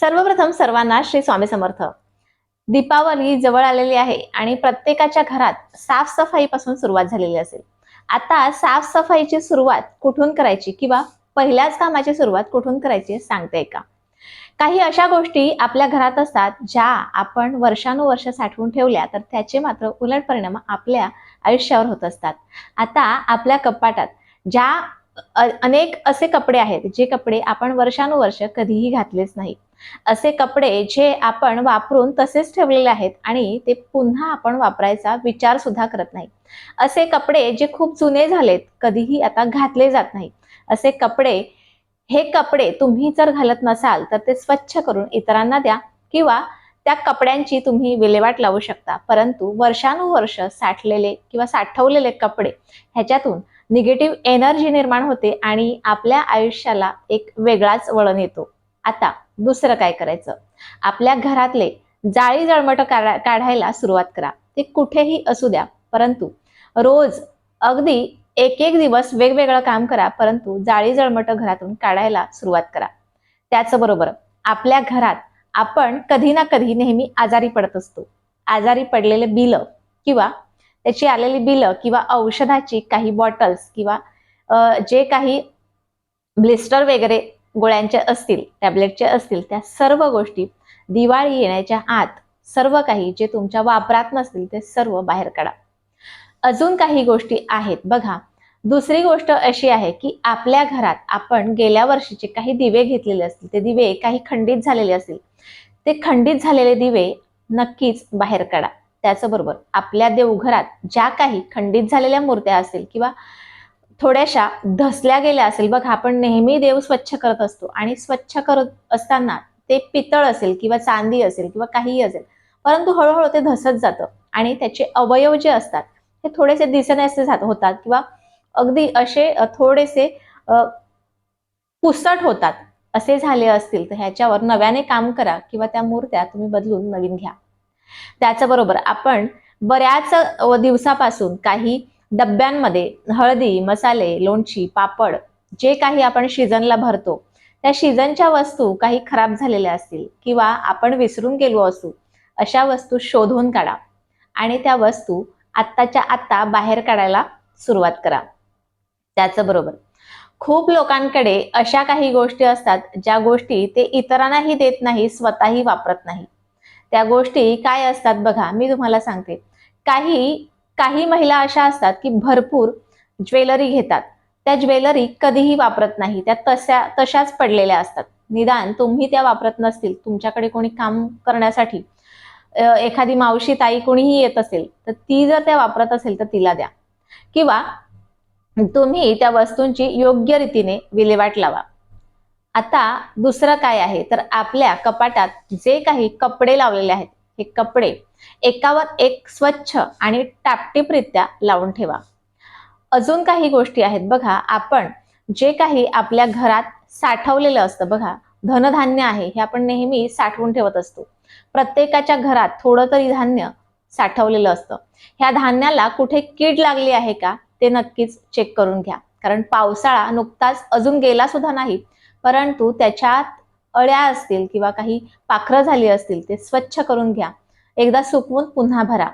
सर्वप्रथम सर्वांना श्री स्वामी समर्थ. दीपावली जवळ आलेली आहे आणि प्रत्येकाच्या घरात साफसफाईपासून सुरुवात झालेली असेल. आता साफसफाईची सुरुवात कुठून करायची किंवा पहिल्याच कामाची सुरुवात कुठून करायची सांगते का? काही अशा गोष्टी आपल्या घरात असतात ज्या आपण वर्षानुवर्ष साठवून ठेवल्या तर त्याचे मात्र उलट परिणाम आपल्या आयुष्यावर होत असतात. आता आपल्या कपाटात ज्या अनेक असे कपडे आहेत जे कपडे आपण वर्षानुवर्ष कधीही घातलेच नाही असे कपडे जे आपण वापरून तसेच ठेवलेले आहेत आणि ते पुन्हा आपण वापरायचा विचार सुद्धा करत नाही. असे कपडे जे खूप जुने झालेत कधीही आता घातले जात नाही. असे कपडे हे कपडे तुम्ही जर घालत नसाल तर ते स्वच्छ करून इतरांना द्या किंवा त्या कपड्यांची तुम्ही विल्हेवाट लावू शकता. परंतु वर्षानुवर्ष साठलेले किंवा साठवलेले कपडे ह्याच्यातून निगेटिव्ह एनर्जी निर्माण होते आणि आपल्या आयुष्याला एक वेगळाच वळण येतो. आता दुसरं काय करायचं? आपल्या घरातले जाळी जळमट काढायला सुरुवात करा. ते कुठेही असू द्या परंतु रोज अगदी एक एक दिवस वेगवेगळं काम करा परंतु जाळी जळमट घरातून काढायला सुरुवात करा. त्याचबरोबर आपल्या घरात आपण कधी ना कधी नेहमी आजारी पडत असतो. आजारी पडलेले बिलं किंवा त्याची आलेली बिलं किंवा औषधाची काही बॉटल्स किंवा जे काही ब्लिस्टर वगैरे गोळ्यांच्या असतील टॅबलेटच्या असतील त्या सर्व गोष्टी दिवाळी येण्याच्या आत सर्व काही जे तुमच्या वापरात नसतील ते सर्व बाहेर काढा. अजून काही गोष्टी आहेत. बघा दुसरी गोष्ट अशी आहे की आपल्या घरात आपण गेल्या वर्षीचे काही दिवे घेतलेले असतील ते दिवे काही खंडित झालेले असतील ते खंडित झालेले दिवे नक्कीच बाहेर काढा. त्याचबरोबर आपल्या देवघरात ज्या काही खंडित झालेल्या मूर्त्या असतील किंवा थोड्याशा धसल्या गेल्या असेल. बघ आपण नेहमी देव स्वच्छ करत असतो आणि स्वच्छ करत असताना ते पितळ असेल किंवा चांदी असेल किंवा काहीही असेल परंतु हळूहळू ते धसत जातं आणि त्याचे अवयव जे असतात हे थोडेसे दिसण्याचे जात होतात किंवा अगदी असे थोडेसे पुसट होतात असे झाले असतील तर ह्याच्यावर नव्याने काम करा किंवा त्या मूर्त्या तुम्ही बदलून नवीन घ्या. त्याचबरोबर आपण बऱ्याच दिवसापासून काही डब्यांमध्ये हळदी मसाले लोणची पापड जे काही आपण सीझनला भरतो त्या शिजनच्या वस्तू काही खराब झालेल्या असतील किंवा आपण विसरून गेलो असू अशा वस्तू शोधून काढा आणि त्या वस्तू आत्ताच्या आत्ता बाहेर काढायला सुरुवात करा. त्याचबरोबर खूप लोकांकडे अशा काही गोष्टी असतात ज्या गोष्टी ते इतरांनाही देत नाही स्वतःही वापरत नाही. त्या गोष्टी काय असतात बघा मी तुम्हाला सांगते. काही काही महिला अशा असतात की भरपूर ज्वेलरी घेतात. त्या ज्वेलरी कधीही वापरत नाही. त्या तशा तशाच पडलेल्या असतात. निदान तुम्ही त्या वापरत नसतील तुमच्याकडे कोणी काम करण्यासाठी एखादी मावशी ताई कोणीही येत असेल तर ती जर त्या वापरत असेल तर तिला द्या. किंवा तुम्ही त्या वस्तूंची योग्य रीतीने विल्हेवाट लावा. आता दुसरं काय आहे? तर आपल्या कपाटात जे काही कपडे लावलेले आहेत हे कपडे एकावर एक स्वच्छ आणि टापटीपरित्या लावून ठेवा. अजून काही गोष्टी आहेत बघा आपण जे काही आपल्या घरात साठवलेलं असतं बघा धनधान्य आहे हे आपण नेहमी साठवून ठेवत असतो. प्रत्येकाच्या घरात थोडं तरी धान्य साठवलेलं असतं. ह्या धान्याला कुठे कीड लागली आहे का ते नक्कीच चेक करून घ्या. कारण पावसाळा नुकताच अजून गेला सुद्धा नाही परंतु त्याच्यात अळ्या असतील किंवा काही पाखरं झाली असतील ते स्वच्छ करून घ्या. एकदा सुकवून पुन्हा भरा.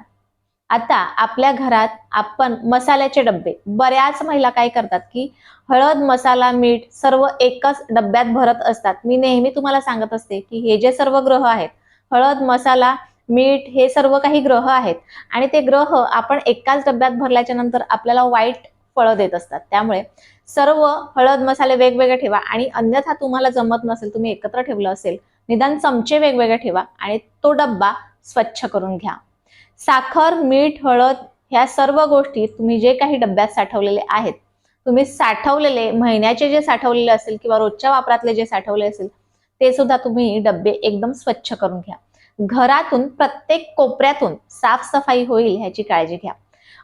आता आपल्या घरात आपण मसाल्याचे डब्बे बऱ्याच महिला काय करतात की हळद मसाला मीठ सर्व एकच डब्यात भरत असतात. मी नेहमी तुम्हाला सांगत असते की हे जे सर्व ग्रह आहेत हळद मसाला मीठ हे सर्व काही ग्रह आहेत. आणि ते ग्रह आपण एकाच डब्यात भरल्याच्या नंतर आपल्याला वाईट फळं देत असतात. त्यामुळे सर्व हळद मसाले वेगवेगळे ठेवा आणि अन्यथा तुम्हाला जमत नसेल तुम्ही एकत्र ठेवलं असेल निदान चमचे वेगवेगळे ठेवा आणि तो डब्बा स्वच्छ करून घ्या. साखर मीठ हळद ह्या सर्व गोष्टी तुम्ही जे काही डब्यात साठवलेले आहेत तुम्ही साठवलेले महिन्याचे जे साठवलेले असेल किंवा रोजच्या वापरातले जे साठवले असेल ते सुद्धा तुम्ही डब्बे एकदम स्वच्छ करून घ्या. घरातून प्रत्येक कोपऱ्यातून साफसफाई होईल ह्याची काळजी घ्या.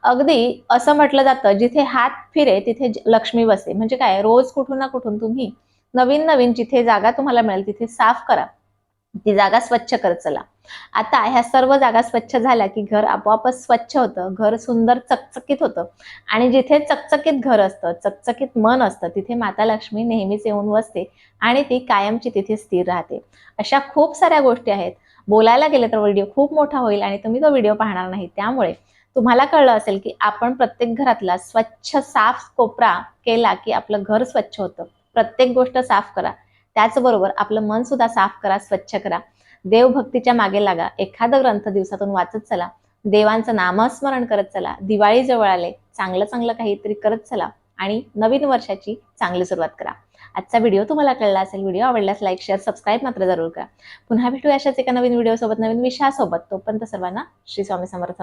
अगदी असं म्हटलं जातं जिथे हात फिरे तिथे लक्ष्मी बसे. म्हणजे काय रोज कुठून ना कुठून तुम्ही नवीन नवीन जिथे जागा तुम्हाला मिळेल तिथे साफ करा. ती जागा स्वच्छ कर चला. आता ह्या सर्व जागा स्वच्छ झाल्या की घर आपोआपच स्वच्छ होतं. घर सुंदर चकचकीत होतं. आणि जिथे चकचकीत घर असतं चकचकीत मन असतं तिथे माता लक्ष्मी नेहमीच येऊन बसते आणि ती कायमची तिथे स्थिर राहते. अशा खूप साऱ्या गोष्टी आहेत. बोलायला गेले तर व्हिडिओ खूप मोठा होईल आणि तुम्ही तो व्हिडिओ पाहणार नाही. त्यामुळे तुम्हाला कळलं असेल की आपण प्रत्येक घरातला स्वच्छ साफ कोपरा केला की आपलं घर स्वच्छ होतं. प्रत्येक गोष्ट साफ करा. त्याचबरोबर आपलं मन सुद्धा साफ करा स्वच्छ करा. देवभक्तीच्या मागे लागा. एखादा ग्रंथ दिवसातून वाचत चला. देवांचं नामस्मरण करत चला. दिवाळी जवळ आले. चांगलं चांगलं काहीतरी करत चला. आणि नवीन वर्षाची चांगली सुरुवात करा. आजचा व्हिडिओ तुम्हाला कळला असेल व्हिडिओ आवडल्यास लाईक शेअर सबस्क्राईब मात्र जरूर करा. पुन्हा भेटूया अशाच एका नवीन व्हिडिओसोबत नवीन विषयासोबत. तोपर्यंत सर्वांना श्री स्वामी समर्थ.